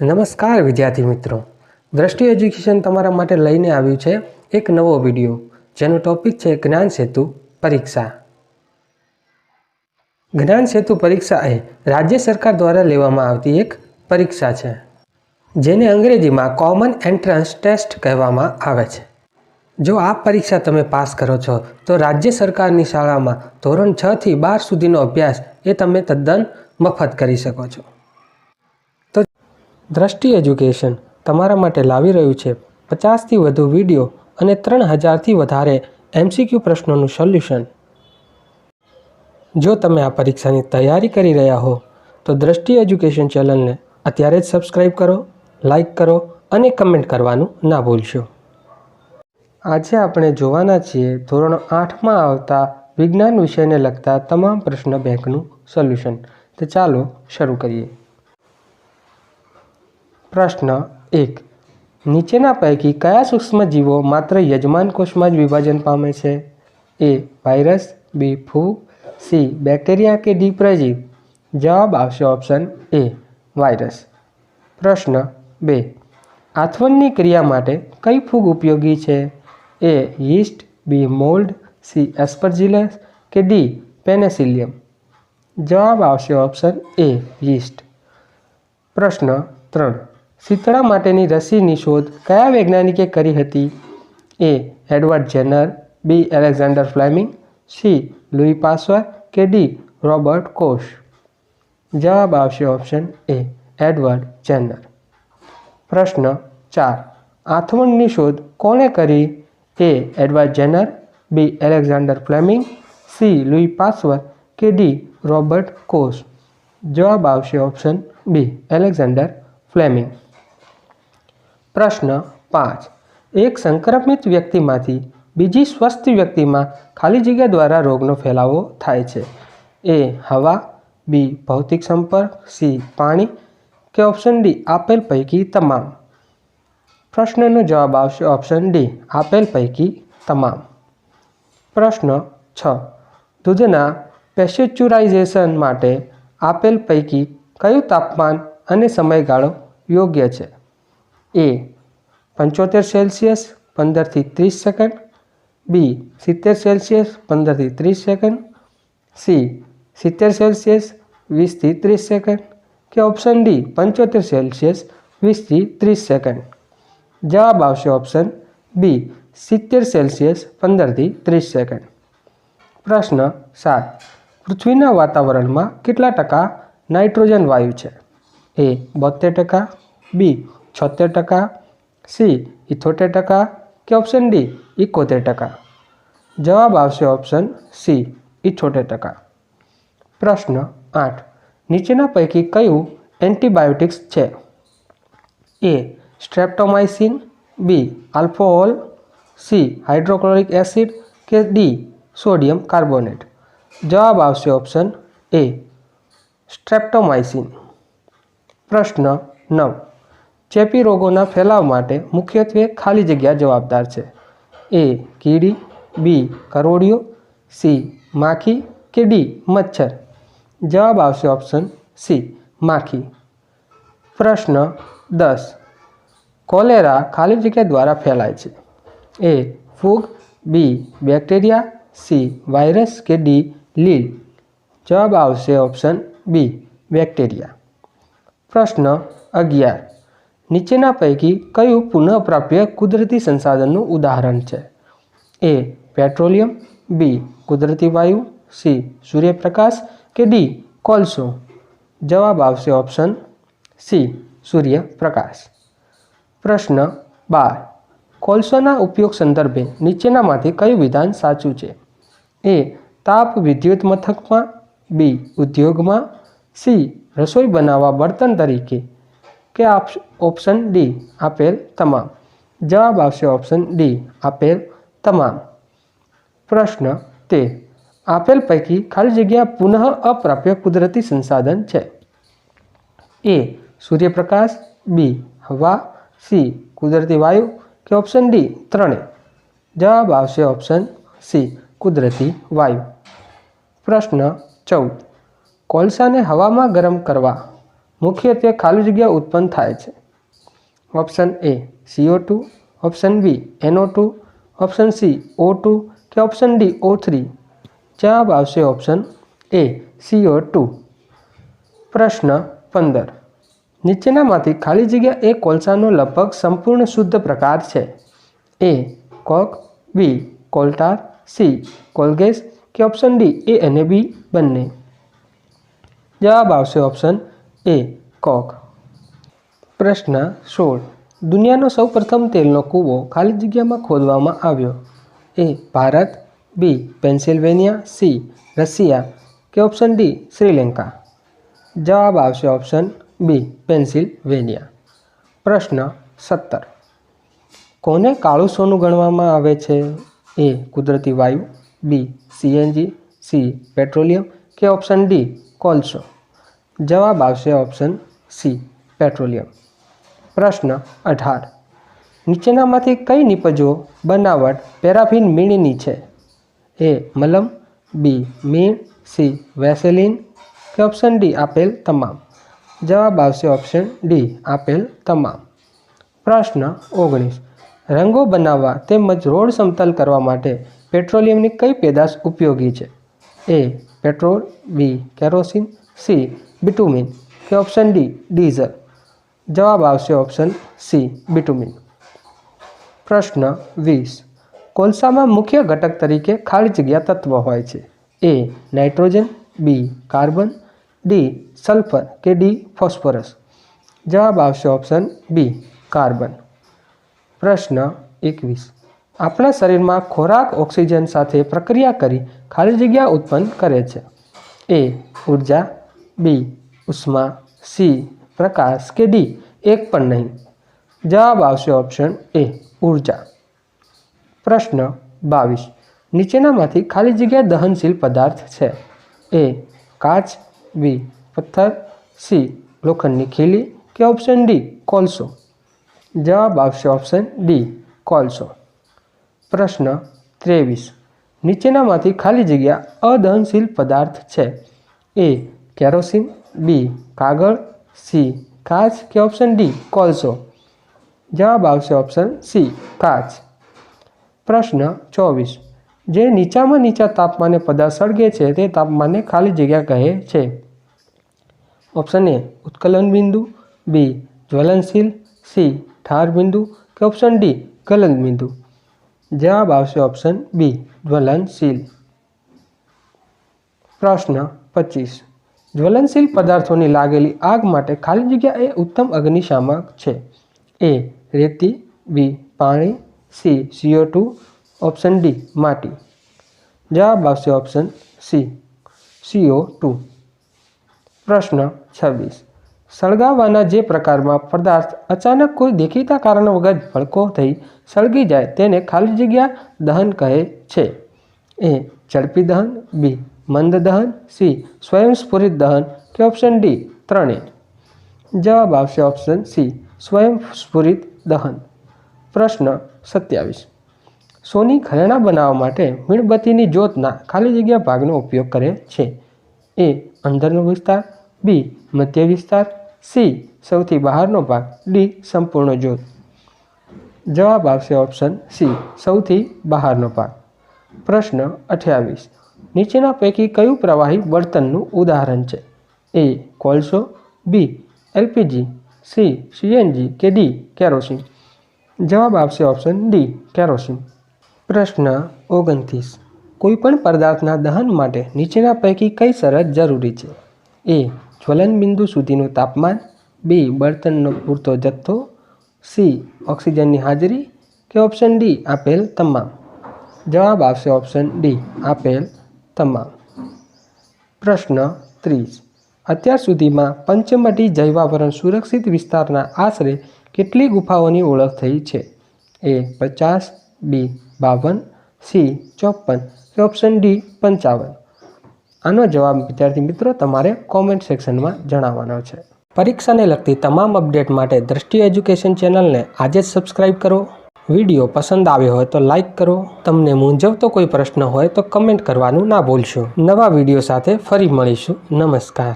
નમસ્કાર વિદ્યાર્થી મિત્રો. દ્રષ્ટિ એજ્યુકેશન તમારા માટે લઈને આવ્યું છે એક નવો વીડિયો, જેનો ટોપિક છે જ્ઞાન સેતુ પરીક્ષા. જ્ઞાન સેતુ પરીક્ષા એ રાજ્ય સરકાર દ્વારા લેવામાં આવતી એક પરીક્ષા છે, જેને અંગ્રેજીમાં કોમન એન્ટ્રન્સ ટેસ્ટ કહેવામાં આવે છે. જો આ પરીક્ષા તમે પાસ કરો છો, તો રાજ્ય સરકારની શાળામાં ધોરણ છથી બાર સુધીનો અભ્યાસ એ તમે તદ્દન મફત કરી શકો છો. દ્રષ્ટિ એજ્યુકેશન તમારા માટે લાવી રહ્યું છે. પચાસથી વધુ વીડિયો અને ત્રણ હજારથી વધારે એમસીક્યુ પ્રશ્નોનું સોલ્યુશન. જો તમે આ પરીક્ષાની તૈયારી કરી રહ્યા હો, તો દ્રષ્ટિ એજ્યુકેશન ચેનલને અત્યારે જ સબસ્ક્રાઈબ કરો લાઈક કરો અને કમેન્ટ કરવાનું ના ભૂલશો. આજે આપણે જોવાના છીએ ધોરણ આઠમાં આવતા વિજ્ઞાન વિષયને લગતા તમામ પ્રશ્ન બેંકનું સોલ્યુશન. તો ચાલો શરૂ કરીએ. પ્રશ્ન એક. નીચેના પૈકી કયા સૂક્ષ્મજીવો માત્ર યજમાન કોષમાં જ વિભાજન પામે છે? એ. વાયરસ. બી. ફૂગ. સી. બેક્ટેરિયા કે ડી. પ્રજીવ? જવાબ આવશે ઓપ્શન એ. વાયરસ. પ્રશ્ન બે. આથવણની ક્રિયા માટે કઈ ફૂગ ઉપયોગી છે? A. Yeast. B. Mould. C. Aspergillus કે ડી. પેનેસિલિયમ? જવાબ આવશે ઓપ્શન એ. યીસ્ટ. પ્રશ્ન ત્રણ. શીતળા માટેની રસીની શોધ કયા વૈજ્ઞાનિકે કરી હતી? A. Edward Jenner, B. Alexander Fleming, C. Louis Pasteur કે ડી. રોબર્ટ કોશ? જવાબ આવશે ઓપ્શન એ, એડવર્ડ જેનર. પ્રશ્ન ચાર. આથવણની શોધ કોણે કરી? A. Edward Jenner, B. Alexander Fleming, C. Louis Pasteur કે ડી. રોબર્ટ કોશ? જવાબ આવશે ઓપ્શન બી, એલેક્ઝાન્ડર ફ્લેમિંગ. પ્રશ્ન પાંચ. એક સંક્રમિત વ્યક્તિમાંથી બીજી સ્વસ્થ વ્યક્તિમાં ખાલી જગ્યા દ્વારા રોગનો ફેલાવો થાય છે. એ હવા, બી ભૌતિક સંપર્ક, સી પાણી કે ઓપ્શન ડી આપેલ પૈકી તમામ. પ્રશ્નનો જવાબ આવશે ઓપ્શન ડી આપેલ પૈકી તમામ. પ્રશ્ન છ. દૂધના પેસ્ચ્યુરાઇઝેશન માટે આપેલ પૈકી કયું તાપમાન અને સમયગાળો યોગ્ય છે? એ પંચોતેર સેલ્સિયસ, પંદરથી ત્રીસ સેકન્ડ. બી સિત્તેર સેલ્સિયસ, પંદરથી ત્રીસ સેકન્ડ. સી સિત્તેર સેલ્સિયસ, વીસથી ત્રીસ સેકન્ડ. કે ઓપ્શન ડી પંચોતેર સેલ્સિયસ, વીસથી ત્રીસ સેકન્ડ. જવાબ આવશે ઓપ્શન બી સિત્તેર સેલ્સિયસ, પંદરથી ત્રીસ સેકન્ડ. પ્રશ્ન સાત. પૃથ્વીના વાતાવરણમાં કેટલા ટકા નાઇટ્રોજન વાયુ છે? એ બોતેર ટકા. બી છોતેર ટકા સી ઇથોતેર ટકા કે ઓપ્શન ડી એકોતેર ટકા જવાબ આવશે ઓપ્શન સી ઇઠોતેર ટકા પ્રશ્ન આઠ નીચેના પૈકી કયું એન્ટીબાયોટિક્સ છે A streptomycin B alcohol C hydrochloric acid કે ડી સોડિયમ કાર્બોનેટ જવાબ આવશે ઓપ્શન એ સ્ટ્રેપ્ટોમાઇસિન પ્રશ્ન નવ ચેપી રોગોના ફેલાવ માટે મુખ્યત્વે ખાલી જગ્યા જવાબદાર છે. એ, કીડી, બી કરોડિયો સી, માખી કે ડી, મચ્છર? જવાબ આવશે ઓપ્શન સી, માખી. પ્રશ્ન દસ. કોલેરા ખાલી જગ્યા દ્વારા ફેલાય છે. એ, ફૂગ, બી, બેક્ટેરિયા, સી, વાયરસ કે ડી, લીલ? જવાબ આવશે ઓપ્શન બી, બેક્ટેરિયા. પ્રશ્ન અગિયાર. નીચેના પૈકી કયું પુનઃપ્રાપ્ય કુદરતી સંસાધનનું ઉદાહરણ છે? એ, પેટ્રોલિયમ, બી, કુદરતી વાયુ, સી, સૂર્યપ્રકાશ કે ડી, કોલસો? જવાબ આવશે ઓપ્શન સી, સૂર્યપ્રકાશ. પ્રશ્ન બાર. કોલસોના ઉપયોગ સંદર્ભે નીચેનામાંથી કયું વિધાન સાચું છે? એ, તાપ વિદ્યુત મથકમાં, બી, ઉદ્યોગમાં, સી, રસોઈ બનાવવા બળતણ તરીકે કે ઓપ્શન ડી, આપેલ તમામ. જવાબ આવશે ઓપ્શન ડી, આપેલ તમામ. પ્રશ્ન તે, આપેલ પૈકી ખાલી જગ્યા પુનઃ અપ્રાપ્ય કુદરતી સંસાધન છે. એ, સૂર્યપ્રકાશ, બી, હવા, સી, કુદરતી વાયુ કે ઓપ્શન ડી, ત્રણે. જવાબ આવશે ઓપ્શન સી, કુદરતી વાયુ. પ્રશ્ન ચૌદ, કોલસાને હવામાં ગરમ કરવા મુખ્યત્વે ખાલી જગ્યા ઉત્પન્ન થાય છે. Option A CO two option B NO two option C O two કે ઓપ્શન ડી ઓ થ્રી જવાબ આવશે ઓપ્શન એ સીઓ ટુ પ્રશ્ન પંદર. નીચેનામાંથી ખાલી જગ્યા એ કોલસાનો લગભગ સંપૂર્ણ શુદ્ધ પ્રકાર છે. એ, કોક, બી, કોલ્ટાર, સી, કોલગેસ કે ઓપ્શન ડી, એ અને બી બંને. જવાબ આવશે ઓપ્શન એ કોક. પ્રશ્ન સોળ. દુનિયાનો સૌપ્રથમ તેલનો કૂવો ખાલી જગ્યામાં ખોદવામાં આવ્યો. A Bharat, B Pennsylvania, C Russia કે ઓપ્શન ડી શ્રીલંકા? જવાબ આવશે ઓપ્શન બી પેન્સિલ્વેનિયા. પ્રશ્ન સત્તર. કોને કાળું સોનું ગણવામાં આવે છે? એ કુદરતી વાયુ, બી સીએનજી સી પેટ્રોલિયમ કે ઓપ્શન ડી કોલસો? જવાબ આવશે ઓપ્શન સી, પેટ્રોલિયમ. પ્રશ્ન અઢાર. નીચેનામાંથી કઈ નિપજો બનાવટ પેરાફિન મીણની છે? એ, મલમ, બી, મીણ, સી, વેસેલિન કે ઓપ્શન ડી, આપેલ તમામ. જવાબ આવશે ઓપ્શન ડી, આપેલ તમામ. પ્રશ્ન ઓગણીસ. રંગો બનાવવા તેમજ રોડ સમતલ કરવા માટે પેટ્રોલિયમની કઈ પેદાશ ઉપયોગી છે? A, petrol, B, kerosene, C bitumen કે ઓપ્શન ડી ડીઝલ જવાબ આવશે ઓપ્શન સી બિટુમિન પ્રશ્ન વીસ. કોલસામાં મુખ્ય ઘટક તરીકે ખાલી જગ્યા તત્વ હોય છે. A nitrogen. B carbon. D sulphur કે ડી ફોસ્ફરસ. જવાબ આવશે ઓપ્શન બી કાર્બન. પ્રશ્ન એકવીસ. આપણા શરીરમાં ખોરાક ઓક્સિજન સાથે પ્રક્રિયા કરી ખાલી જગ્યા ઉત્પન્ન કરે છે. એ ઊર્જા. બી ઉષ્મા સી પ્રકાશ કે ડી એક પણ નહીં જવાબ આવશે ઓપ્શન એ ઊર્જા પ્રશ્ન બાવીસ નીચેનામાંથી ખાલી જગ્યા દહનશીલ પદાર્થ છે એ કાચ બી પથ્થર સી લોખંડની ખીલી કે ઓપ્શન ડી કોલસો જવાબ આવશે ઓપ્શન ડી કોલસો પ્રશ્ન ત્રેવીસ નીચેનામાંથી ખાલી જગ્યા અદહનશીલ પદાર્થ છે એ કેરોસીન બી, કાગળ સી. કાચ કે ઓપ્શન ડી, કોલસો. જવાબ આવશે ઓપ્શન સી કાચ પ્રશ્ન ચોવીસ. જે નીચામાં નીચા તાપમાને પદાર્થ સળગે છે, તે તાપમાને ખાલી જગ્યા કહે છે. ઓપ્શન એ, ઉત્કલન બિંદુ, બી, જ્વલનશીલ, સી, ઠાર બિંદુ કે ઓપ્શન ડી, ગલન બિંદુ. જવાબ આવશે ઓપ્શન બી, જ્વલનશીલ. પ્રશ્ન પચીસ. જ્વલનશીલ પદાર્થોની લાગેલી આગ માટે ખાલી જગ્યા એ ઉત્તમ અગ્નિશામક છે. એ રેતી, બી પાણી, C CO two option D માટી. જવાબ આવશે ઓપ્શન સી સીઓ ટુ પ્રશ્ન છવ્વીસ. સળગાવવાના જે પ્રકારમાં પદાર્થ અચાનક કોઈ દેખીતા કારણ વગર ભડકો થઈ સળગી જાય તેને ખાલી જગ્યા દહન કહે છે. એ ઝડપી દહન, બી મંદ દહન, સી સ્વયંસ્ફુરિત દહન કે ઓપ્શન ડી ત્રણેય જવાબ આવશે ઓપ્શન સી સ્વયંસ્ફુરિત દહન. પ્રશ્ન સત્યાવીસ. સોની ખરેણા બનાવવા માટે મીણબત્તીની જ્યોતના ખાલી જગ્યા ભાગનો ઉપયોગ કરે છે. એ, અંદરનો વિસ્તાર. બી, મધ્ય વિસ્તાર. સી, સૌથી બહારનો ભાગ. ડી, સંપૂર્ણ જ્યોત. જવાબ આવશે ઓપ્શન સી, સૌથી બહારનો ભાગ. પ્રશ્ન અઠ્યાવીસ. નીચેના પૈકી કયું પ્રવાહી બળતણનું ઉદાહરણ છે? એ કોલસો બી એલપીજી સી સીએનજી કે ડી કેરોસીન? જવાબ આપશે ઓપ્શન ડી કેરોસીન. પ્રશ્ન ઓગણત્રીસ. કોઈપણ પદાર્થના દહન માટે નીચેના પૈકી કઈ શરત જરૂરી છે? એ જ્વલન બિંદુ સુધીનું તાપમાન. બી બળતણનો પૂરતો જથ્થો. સી ઓક્સિજનની હાજરી. કે ઓપ્શન ડી આપેલ તમામ? જવાબ આવશે ઓપ્શન ડી આપેલ તમામ. પ્રશ્ન ત્રીસ. અત્યાર સુધીમાં પંચમઢી જૈવાવરણ સુરક્ષિત વિસ્તારના આશરે કેટલી ગુફાઓની ઓળખ થઈ છે? એ પચાસ, બી બાવન, સી ચોપન કે ઓપ્શન ડી પંચાવન. આનો જવાબ વિદ્યાર્થી મિત્રો તમારે કોમેન્ટ સેક્શનમાં જણાવવાનો છે. પરીક્ષાને લગતી તમામ અપડેટ માટે દ્રષ્ટિ એજ્યુકેશન ચેનલને આજે જ સબસ્ક્રાઇબ કરો. વીડિયો પસંદ આવ્યો હોય તો લાઇક કરો. તમને મૂંઝવતો કોઈ પ્રશ્ન હોય તો કમેન્ટ કરવાનું ના ભૂલશો. નવા વીડિયો સાથે ફરી મળીશું. નમસ્કાર.